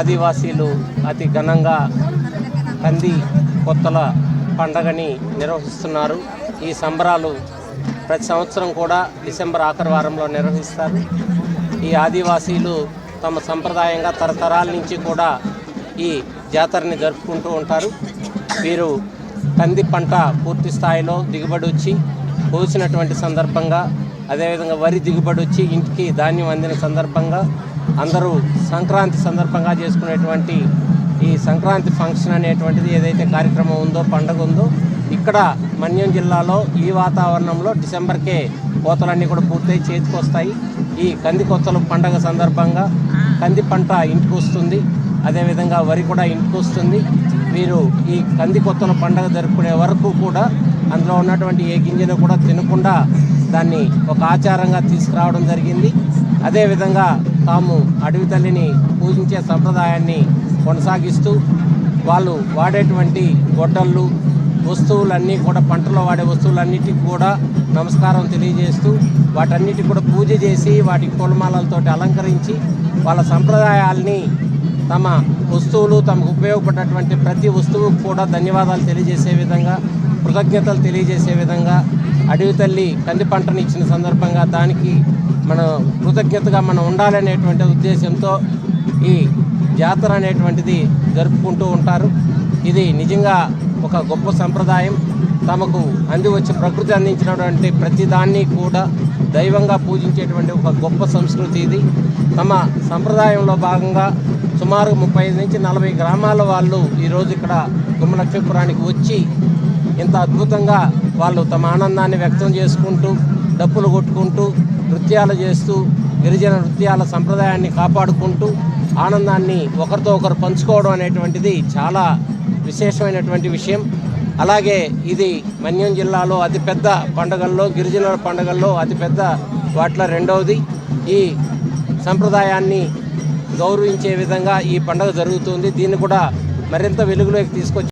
ఆదివాసీలు అతి ఘనంగా కంది కొత్తల పండగని నిర్వహిస్తున్నారు. ఈ సంబరాలు ప్రతి సంవత్సరం కూడా డిసెంబర్ ఆఖరి వారంలో నిర్వహిస్తారు. ఈ ఆదివాసీలు తమ సంప్రదాయంగా తరతరాల నుంచి కూడా ఈ జాతరని జరుపుకుంటూ ఉంటారు. వీరు కంది పంట పూర్తి స్థాయిలో దిగుబడి వచ్చి కోసినటువంటి సందర్భంగా అదేవిధంగా వరి దిగుబడి వచ్చి ఇంటికి ధాన్యం అందిన సందర్భంగా అందరూ సంక్రాంతి సందర్భంగా చేసుకునేటువంటి ఈ సంక్రాంతి ఫంక్షన్ అనేటువంటిది ఏదైతే కార్యక్రమం ఉందో పండగ ఉందో ఇక్కడ మన్యం జిల్లాలో ఈ వాతావరణంలో డిసెంబర్కే కోతలన్నీ కూడా పూర్తయి చేతికి వస్తాయి ఈ కంది కొత్తల పండగ సందర్భంగా కంది పంట ఇంటికి వస్తుంది అదేవిధంగా వరి కూడా ఇంటికి వస్తుంది మీరు ఈ కంది కొత్తల పండగ జరుపుకునే వరకు కూడా అందులో ఉన్నటువంటి ఏ గింజను కూడా తినకుండా దాన్ని ఒక ఆచారంగా తీసుకురావడం జరిగింది. అదేవిధంగా తాము అడవి తల్లిని పూజించే సంప్రదాయాన్ని కొనసాగిస్తూ వాళ్ళు వాడేటువంటి గొడ్డళ్ళు వస్తువులన్నీ కూడా పంటలో వాడే వస్తువులన్నిటికి కూడా నమస్కారం తెలియజేస్తూ వాటన్నిటికి కూడా పూజ చేసి వాటి పూలమాలలతోటి అలంకరించి వాళ్ళ సంప్రదాయాల్ని తమ వస్తువులు తమకు ఉపయోగపడేటువంటి ప్రతి వస్తువుకు కూడా ధన్యవాదాలు తెలియజేసే విధంగా కృతజ్ఞతలు తెలియజేసే విధంగా అడవి తల్లి కంది పంటను ఇచ్చిన సందర్భంగా దానికి మనం కృతజ్ఞతగా మనం ఉండాలనేటువంటి ఉద్దేశంతో ఈ జాతర అనేటువంటిది జరుపుకుంటూ ఉంటారు. ఇది నిజంగా ఒక గొప్ప సంప్రదాయం. తమకు అంది వచ్చి ప్రకృతి అందించినటువంటి ప్రతిదాన్ని కూడా దైవంగా పూజించేటువంటి ఒక గొప్ప సంస్కృతి ఇది. తమ సంప్రదాయంలో భాగంగా సుమారు ముప్పై నుంచి నలభై గ్రామాల వాళ్ళు ఈరోజు ఇక్కడ గుమ్మలక్ష్మీపురానికి వచ్చి ఇంత అద్భుతంగా వాళ్ళు తమ ఆనందాన్ని వ్యక్తం చేసుకుంటూ డప్పులు కొట్టుకుంటూ నృత్యాలు చేస్తూ గిరిజన నృత్యాల సంప్రదాయాన్ని కాపాడుకుంటూ ఆనందాన్ని ఒకరితో ఒకరు పంచుకోవడం అనేటువంటిది చాలా విశేషమైనటువంటి విషయం. అలాగే ఇది మన్యం జిల్లాలో అతిపెద్ద పండుగల్లో గిరిజనుల పండుగల్లో అతిపెద్ద వాటిలో రెండవది. ఈ సంప్రదాయాన్ని గౌరవించే విధంగా ఈ పండుగ జరుగుతుంది. దీన్ని కూడా మరింత వెలుగులోకి తీసుకొచ్చి